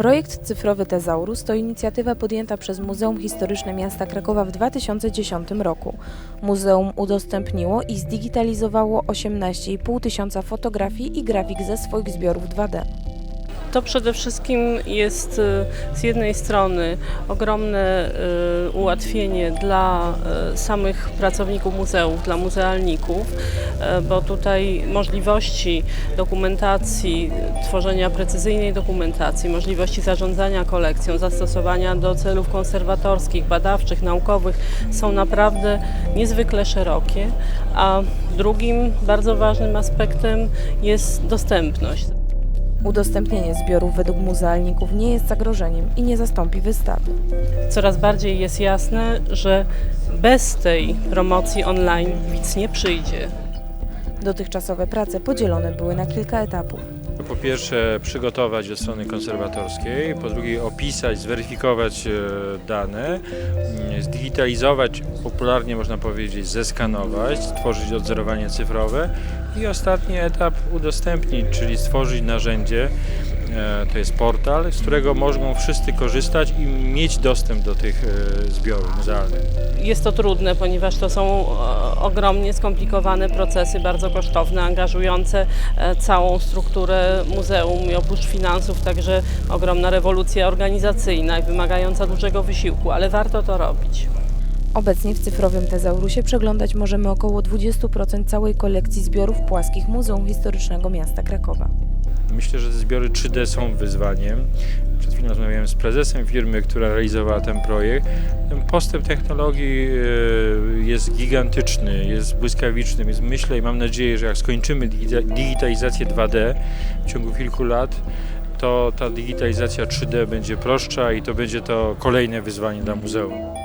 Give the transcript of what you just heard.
Projekt Cyfrowy Tezaurus to inicjatywa podjęta przez Muzeum Historyczne Miasta Krakowa w 2010 roku. Muzeum udostępniło i zdigitalizowało 18,5 tysiąca fotografii i grafik ze swoich zbiorów 2D. To przede wszystkim jest y, z jednej strony ogromne y, ułatwienie dla y, samych pracowników muzeów, dla muzealników, bo tutaj możliwości dokumentacji, tworzenia precyzyjnej dokumentacji, możliwości zarządzania kolekcją, zastosowania do celów konserwatorskich, badawczych, naukowych są naprawdę niezwykle szerokie, a drugim bardzo ważnym aspektem jest dostępność. Udostępnienie zbiorów według muzealników nie jest zagrożeniem i nie zastąpi wystawy. coraz bardziej jest jasne, że bez tej promocji online widz nie przyjdzie. Dotychczasowe prace podzielone były na kilka etapów. Po pierwsze przygotować do strony konserwatorskiej, po drugie opisać, zweryfikować e, dane, mm, zdigitalizować, popularnie można powiedzieć zeskanować, stworzyć odzorowanie cyfrowe i ostatni etap udostępnić, czyli stworzyć narzędzie, to jest portal, z którego mogą wszyscy korzystać i mieć dostęp do tych e, zbiorów muzealnych. Jest to trudne, ponieważ to są e, ogromnie skomplikowane procesy, bardzo kosztowne, angażujące e, całą strukturę muzeum i oprócz finansów także ogromna rewolucja organizacyjna i wymagająca dużego wysiłku, ale warto to robić. Obecnie w cyfrowym Tezaurusie przeglądać możemy około 20% całej kolekcji zbiorów płaskich Muzeum Historycznego Miasta Krakowa. Myślę, że zbiory 3D są wyzwaniem. Przed chwilą rozmawiałem z prezesem firmy, która realizowała ten projekt. Ten postęp technologii e, jest gigantyczny, jest błyskawiczny, więc myślę i mam nadzieję, że jak skończymy digita- digitalizację 2D w ciągu kilku lat, to ta digitalizacja 3D będzie prostsza i to będzie to kolejne wyzwanie dla muzeum.